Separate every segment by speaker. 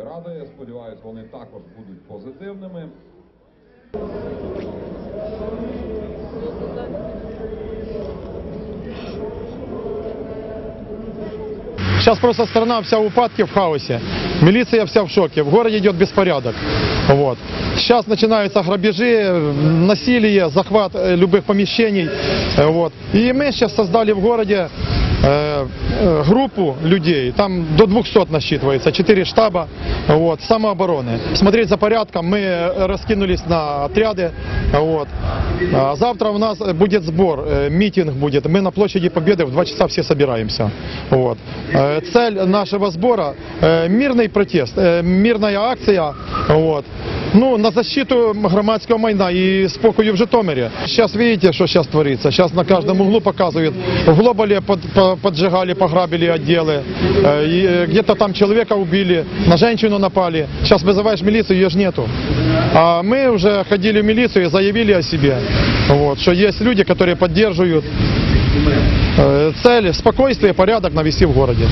Speaker 1: міської ради. Сподіваюсь, вони також будуть позитивними.
Speaker 2: Сейчас просто страна вся в упадке, в хаосе. Милиция вся в шоке. В городе идет беспорядок. Вот. Сейчас начинаются грабежи, насилие, захват э, любых помещений. Э, Вот. И мы сейчас создали в городе э, э, группу людей, там до 200 насчитывается, 4 штаба вот, самообороны. Смотреть за порядком, мы э, раскинулись на отряды. Вот. А завтра у нас будет сбор, э, митинг будет. Мы на площади Победы в 2 часа все собираемся. Вот. Э, Цель нашего сбора э, мирный протест, э, мирная акция. Вот. Ну, на защиту громадского майна и спокою в Житомире. Сейчас видите, что сейчас творится. Сейчас на каждом углу показывают. В Глобале под- по- поджигали, пограбили отделы. Э, и, э, Где-то там человека убили, на женщину напали. Сейчас вызываешь милицию, ее ж нету. А мы уже ходили в милицию и заявили о себе. Вот, что есть люди, которые поддерживают э, цель спокойствие, порядок навести в городе.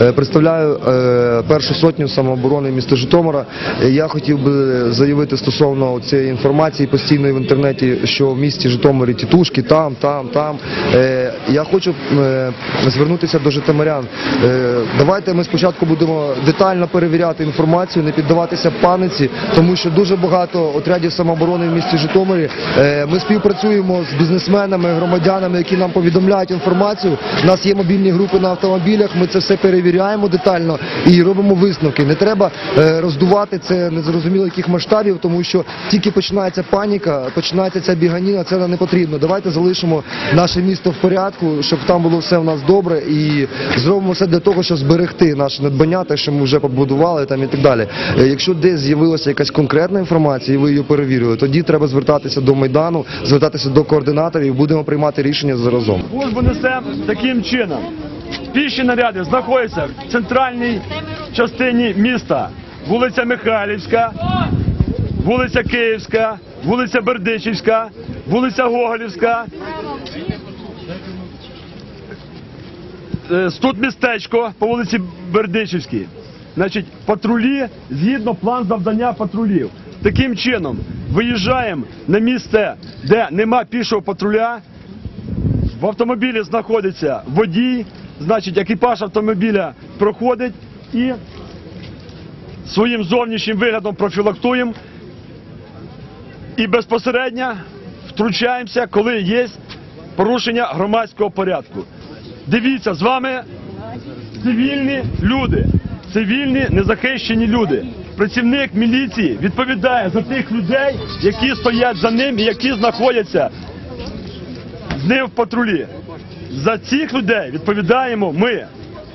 Speaker 3: Е, Представляю е, першу сотню самооборони міста Житомира. Е, Я хотів би заявити стосовно цієї інформації постійної в інтернеті, що в місті Житомирі тітушки там, там, там. Е, Я хочу е, звернутися до житомирян. Е, Давайте ми спочатку будемо детально перевіряти інформацію, не піддаватися паниці, тому що дуже багато отрядів самооборони в місті Житомирі. Е, Ми співпрацюємо з бізнесменами, громадянами, які нам повідомляють інформацію. У нас є мобільні групи на автомобілях. Ми це все перевіряємо детально і робимо висновки. Не треба е, роздувати це незрозуміло яких масштабів, тому що тільки починається паніка, починається ця біганіна. Це не потрібно. Давайте залишимо наше місто в порядку, щоб там було все у нас добре, і зробимо все для того, щоб зберегти наше надбання, те, що ми вже побудували там і так далі. Е, Якщо десь з'явилася якась конкретна інформація, і ви її перевірили, тоді треба звертатися до майдану, звертатися до координаторів. Будемо приймати рішення заразом.
Speaker 4: Несе таким чином. Піші наряди знаходяться в центральній частині міста. Вулиця Михайлівська, вулиця Київська, вулиця Бердичівська, вулиця Гоголівська. Е, Тут містечко по вулиці Бердичівській. Значить, патрулі згідно план завдання патрулів. Таким чином виїжджаємо на місце, де нема пішого патруля, в автомобілі знаходиться водій, значить екіпаж автомобіля проходить і своїм зовнішнім виглядом профілактуємо і безпосередньо втручаємося, коли є порушення громадського порядку. Дивіться, з вами цивільні люди, цивільні незахищені люди. Працівник міліції відповідає за тих людей, які стоять за ним і які знаходяться з ним в патрулі. За цих людей відповідаємо ми.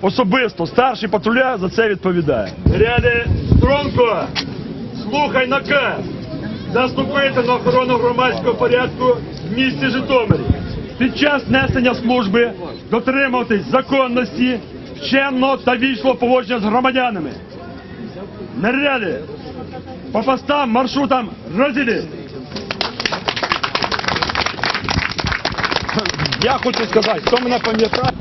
Speaker 4: Особисто старший патруля за це відповідає. Ряди Стронко, слухай наказ. Заступити на охорону громадського порядку в місті Житомирі. Під час несення служби дотримуватись законності, вчемно та вічливо поводження з громадянами. Наряди по постам, маршрутам розділі. Я хочу сказати, хто мене пам'ятає.